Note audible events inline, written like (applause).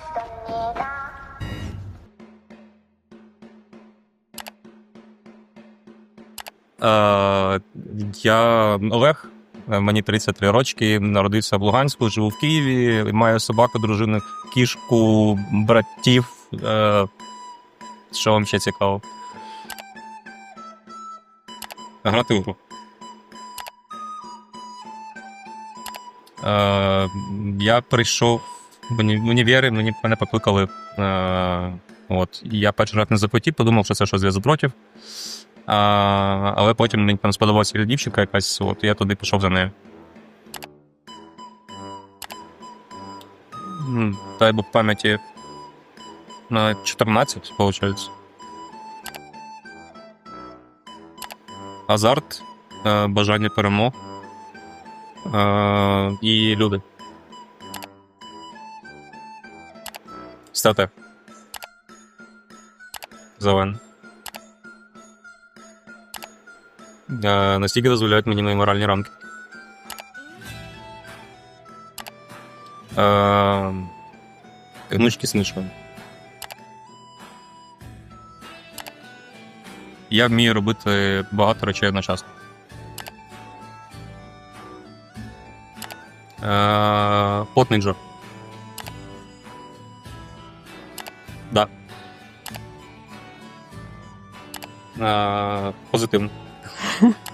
없습니다. Е, я Олег, е, мені 33 рочки, народився в Луганську, живу в Києві, маю собаку, дружину, кішку, братів. Е, що вам ще цікаво? Грати в гру. Е, я прийшов в уні- в мені мене покликали. Е, от, і я перший раз не захотів, подумав, що це щось для запротів. А, але потім мені там сподобалася дівчинка якась, от і я туди пішов за нею. Дай Бог пам'яті на 14, виходить. Азарт, е, бажання перемог е, і люди. Стратег. Зелен. Е, Настільки дозволяють мені мої моральні рамки. Е, Гнучки смішно. Я вмію робити багато речей одночасно. Е, Потний Джо. Да. А, позитивно. (laughs)